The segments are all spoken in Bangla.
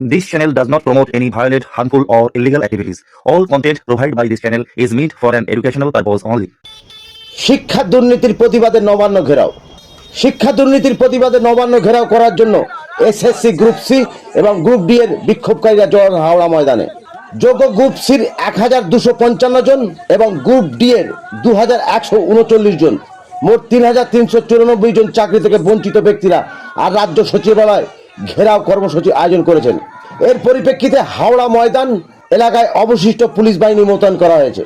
This channel does not promote any violent, harmful, or illegal activities. All content provided by this channel is meant for an educational purpose only. শিক্ষা দুর্নীতির প্রতিবাদে নবান্ন ঘেরাও শিক্ষা দুর্নীতির প্রতিবাদে নবান্ন ঘেরাও করার জন্য এসএসসি গ্রুপ সি এবং গ্রুপ ডি এর বিক্ষোভকারীরা জড়ান হাওড়া ময়দানে যোগ্য গ্রুপ সির এক হাজার দুশো পঞ্চান্ন জন এবং গ্রুপ ডি এর দু হাজার একশো উনচল্লিশ জন মোট তিন হাজার তিনশো চুরানব্বই জন চাকরি থেকে বঞ্চিত ব্যক্তিরা আর রাজ্য সচিবালয় ঘেরাও কর্মসূচি আয়োজন করেছেন। এর পরিপ্রেক্ষিতে হাওড়া ময়দান এলাকায় অবশিষ্ট পুলিশ বাহিনী মোতায়েন করা হয়েছে।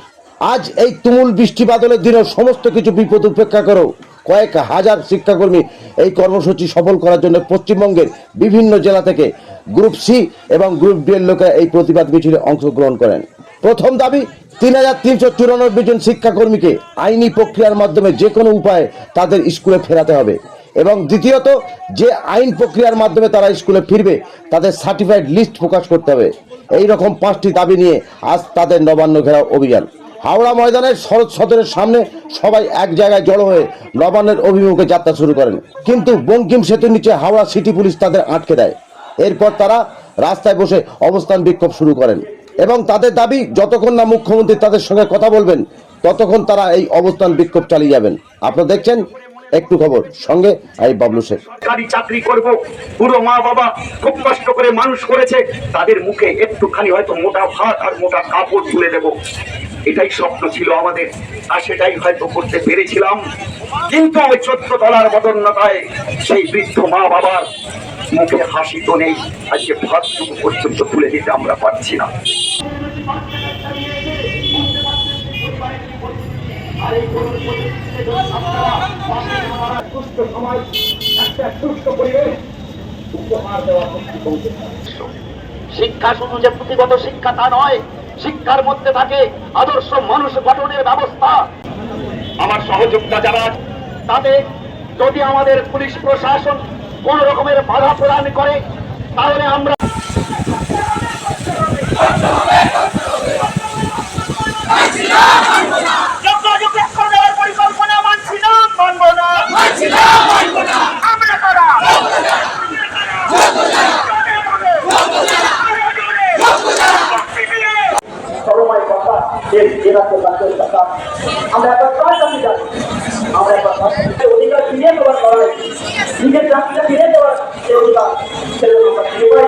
আজ এই তুমুল বৃষ্টি বাদলের সমস্ত কিছু বিপদ উপেক্ষা করেও কয়েক হাজার শিক্ষাকর্মী এই কর্মসূচি সফল করার জন্য পশ্চিমবঙ্গের বিভিন্ন জেলা থেকে গ্রুপ সি এবং গ্রুপ ডি এর লোকেরা এই প্রতিবাদ মিছিলে অংশগ্রহণ করেন। প্রথম দাবি, তিন হাজার তিনশো চুরানব্বই জন শিক্ষাকর্মীকে আইনি প্রক্রিয়ার মাধ্যমে যে কোনো উপায়ে তাদের স্কুলে ফেরাতে হবে। এবং দ্বিতীয়ত, যে আইন প্রক্রিয়ার মাধ্যমে তারা স্কুলে ফিরবে, তাদের সার্টিফাইড লিস্ট প্রকাশ করতে হবে। এই রকম পাঁচটি দাবি নিয়ে আজ তাদের নবান্ন ঘেরাও অভিযান। হাওড়া ময়দানের শরৎ সদরের সামনে সবাই এক জায়গায় জড়ো হয়ে নবান্নের অভিমুখে যাত্রা শুরু করেন। কিন্তু বঙ্কিম সেতুর নিচে হাওড়া সিটি পুলিশ তাদের আটকে দেয়। এরপর তারা রাস্তায় বসে অবস্থান বিক্ষোভ শুরু করেন। এবং তাদের দাবি, যতক্ষণ না মুখ্যমন্ত্রী তাদের সঙ্গে কথা বলবেন, ততক্ষণ তারা এই অবস্থান বিক্ষোভ চালিয়ে যাবেন। আপনারা দেখছেন একটু খবর, সঙ্গে আমি বাবলু শেখ। সরকারি চাকরি করব পুরো মা বাবা খুব কষ্ট করে মানুষ করেছে, তাদের মুখে একটুখানি হয়তো মোটা ভাত আর মোটা কাপড় তুলে দেব। এটাই স্বপ্ন ছিল আমাদের, আর সেটাই হয়তো করতে পেরেছিলাম। কিন্তু ওই চোদ্দ তলার বদন্যতায় সেই বৃদ্ধ মা বাবার মুখে হাসি তো নেই, আজকে ভাতটুকু পর্যন্ত তুলে দিতে আমরা পারছি না। শিক্ষা শুধু যে পুঁথিগত শিক্ষা তা নয়, শিক্ষার মধ্যে থাকে আদর্শ মানুষ গঠনের ব্যবস্থা। আমার সহযোগিতা যারা তাদের যদি আমাদের পুলিশ প্রশাসন কোন রকমের বাধা প্রদান করে, তাহলে আমরা যোগাযোগ করে দেওয়ার পরিকল্পনা মানছি না মানব না মানছি না মানব না আমরা করা সরমাই কথা যে জেলাতে রাজ্যের কথা আমরা জানি আমরা অধিকার ফিরিয়ে দেওয়ার নিজের চাকরিটা ফিরে দেওয়ার অধিকার সেগুলো আমরা ফিরে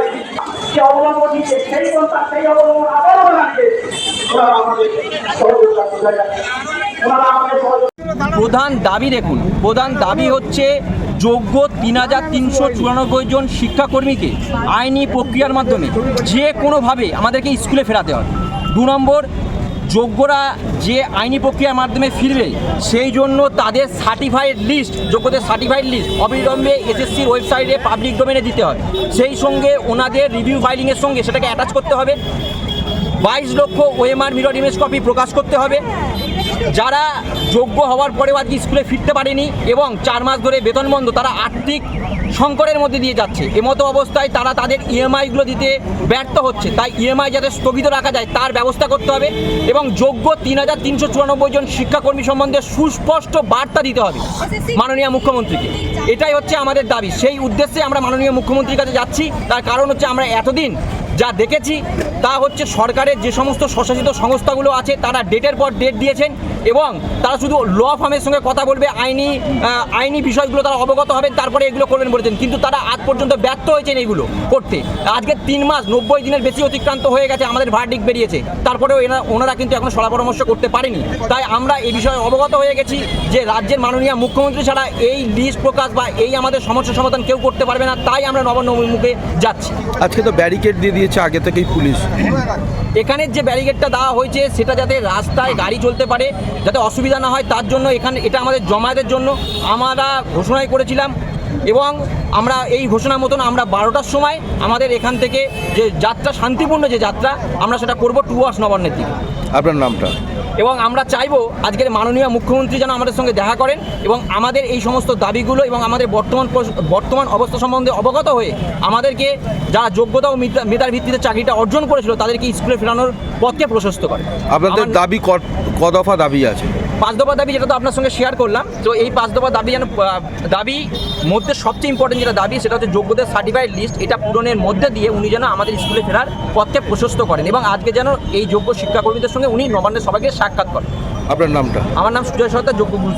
সে অবলম্বন নিচ্ছে সেই পন্থা সেই অবলম্বন আবারও রাখবে ওনারা আমাদের সহযোগিতা যাচ্ছে। ওনারা আমাদের সহযোগিতা প্রধান দাবি দেখুন, প্রধান দাবি হচ্ছে যোগ্য তিন হাজার তিনশো চুরানব্বই জন শিক্ষাকর্মীকে আইনি প্রক্রিয়ার মাধ্যমে যে কোনোভাবে আমাদেরকে স্কুলে ফেরাতে হয় দু নম্বর যোগ্যরা যে আইনি প্রক্রিয়ার মাধ্যমে ফিরবে, সেই জন্য তাদের সার্টিফাইড লিস্ট যোগ্যদের সার্টিফাইড লিস্ট অবিলম্বে এসএসসির ওয়েবসাইটে পাবলিক ডোমেনে দিতে হয় সেই সঙ্গে ওনাদের রিভিউ ফাইলিংয়ের সঙ্গে সেটাকে অ্যাটাচ করতে হবে। বাইশ লক্ষ ওএমআর মিরর ইমেজ কপি প্রকাশ করতে হবে। যারা যোগ্য হওয়ার পরেও আজকে স্কুলে ফিরতে পারেনি এবং চার মাস ধরে বেতন বন্ধ তারা আর্থিক সংকটের মধ্যে দিয়ে যাচ্ছে। এমতো অবস্থায় তারা তাদের ইএমআইগুলো দিতে ব্যর্থ হচ্ছে। তাই ইএমআই যাতে স্থগিত রাখা যায়, তার ব্যবস্থা করতে হবে এবং যোগ্য তিন হাজার তিনশো চুরানব্বই জন শিক্ষাকর্মী সম্বন্ধে সুস্পষ্ট বার্তা দিতে হবে মাননীয় মুখ্যমন্ত্রীকে। এটাই হচ্ছে আমাদের দাবি। সেই উদ্দেশ্যে আমরা মাননীয় মুখ্যমন্ত্রীর কাছে যাচ্ছি। তার কারণ হচ্ছে আমরা এতদিন যা দেখেছি তা হচ্ছে সরকারের যে সমস্ত স্বশাসিত সংস্থাগুলো আছে, তারা ডেটের পর ডেট দিয়েছেন এবং তারা শুধু ল ফার্মের সঙ্গে কথা বলবে, আইনি আইনি বিষয়গুলো তারা অবগত হবেন, তারপরে এগুলো করবেন বলেছেন। কিন্তু তারা আজ পর্যন্ত ব্যর্থ হয়েছেন এইগুলো করতে। আজকে তিন মাস, নব্বই দিনের বেশি অতিক্রান্ত হয়ে গেছে, আমাদের ভার্ডিক বেরিয়েছে। তারপরেও এরা ওনারা কিন্তু এখন সলা পরামর্শ করতে পারেনি। তাই আমরা এই বিষয়ে অবগত হয়ে গেছি যে রাজ্যের মাননীয় মুখ্যমন্ত্রী ছাড়া এই লিস্ট প্রকাশ বা এই আমাদের সমস্যা সমাধান কেউ করতে পারবে না, তাই আমরা নবান্ন মুখে যাচ্ছি। আজকে তো ব্যারিকেড দিয়ে দিয়েছে আগে থেকেই পুলিশ। এখানে যে ব্যারিকেডটা দেওয়া হয়েছে, সেটা যাতে রাস্তায় গাড়ি চলতে পারে, যাতে অসুবিধা না হয়, তার জন্য এখানে এটা আমাদের জমায়েতের জন্য আমরা ঘোষণাই করেছিলাম। এবং আমরা এই ঘোষণা মতন আমরা বারোটার সময় আমাদের এখান থেকে যে যাত্রা শান্তিপূর্ণ যে যাত্রা আমরা সেটা করব টু আওয়ার্স নবান্নের দিকে। আপনার নামটা? এবং আমরা চাইব আজকের মাননীয় মুখ্যমন্ত্রী যেন আমাদের সঙ্গে দেখা করেন এবং আমাদের এই সমস্ত দাবিগুলো এবং আমাদের বর্তমান বর্তমান অবস্থা সম্বন্ধে অবগত হয়ে আমাদেরকে যারা যোগ্যতা ও মেধা- মেধার ভিত্তিতে চাকরিটা অর্জন করেছিল তাদেরকে স্কুলে ফেরানোর পথকে প্রশস্ত করে। আপনাদের দাবি ক দফা দাবি আছে। পাঁচ দফা দাবি যেটা তো আপনার সঙ্গে শেয়ার করলাম তো এই পাঁচ দফা দাবি যেন দাবি মধ্যে সবচেয়ে ইম্পর্টেন্ট যেটা দাবি সেটা হচ্ছে যোগ্যদের সার্টিফাইড লিস্ট এটা পূরণের মধ্যে দিয়ে উনি যেন আমাদের স্কুলে ফেরার পথকে প্রশস্ত করেন এবং আজকে যেন এই যোগ্য শিক্ষাকর্মীদের সঙ্গে উনি নবান্নের সবাইকে সাক্ষাৎ করেন। আপনার নামটা? আমার নাম সুজয় সরকার যোগ্য গুরু